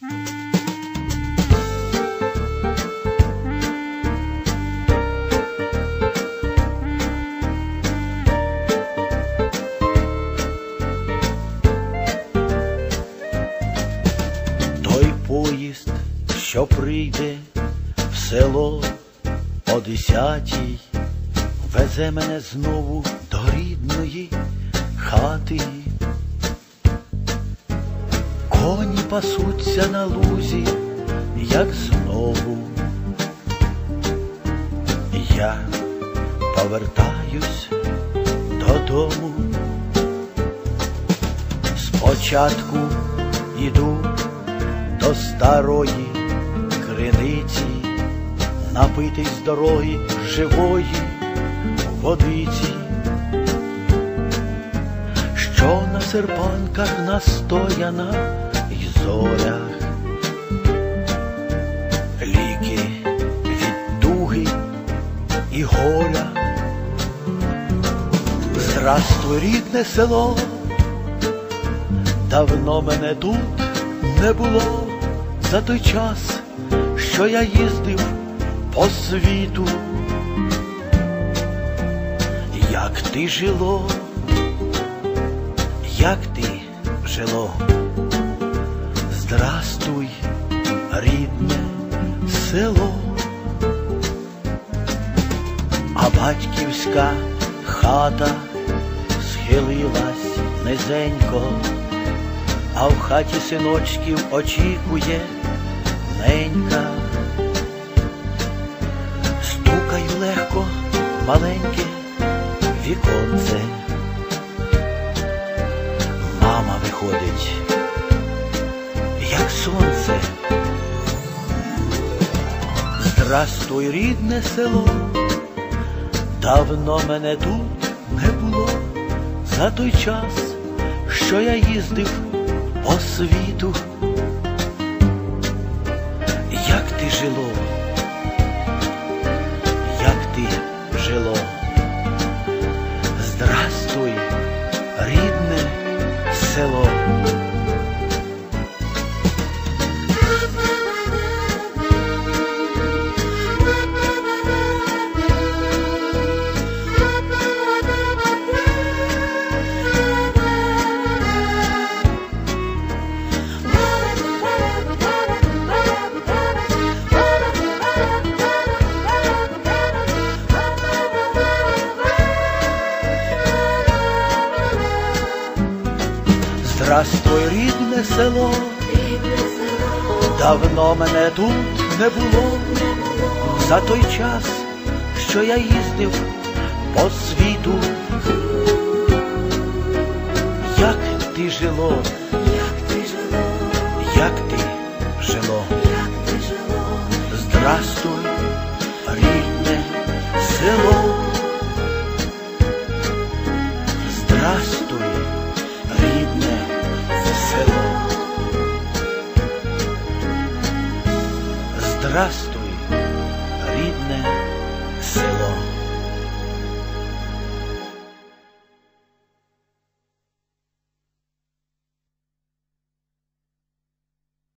Той поїзд, що прийде в село о десятій, везе мене знову до рідної хати. Пасуться на лузі, як знову. Я повертаюсь додому. Спочатку іду до старої криниці, напитись з дороги живої водиці, що на серпанках настояна зорях, ліки від туги і горя. Здравствуй, рідне село, давно мене тут не було за той час, що я їздив по світу. Як ти жило, як ти жило, здрастуй, рідне село, а батьківська хата схилилась низенько а в хаті синочків очікує ненька. Стукаю легко маленьке віконце. Мама виходить, сонце. Здрастуй, рідне село, давно мене тут не було. За той час, що я їздив по світу, як ти жило, як ти жило, Здравствуй, рідне село, давно мене тут не було, за той час, що я їздив по світу. Як ти жило, Як ти жило, як ти жило, як ти жило, здрастуй, рідне село. trust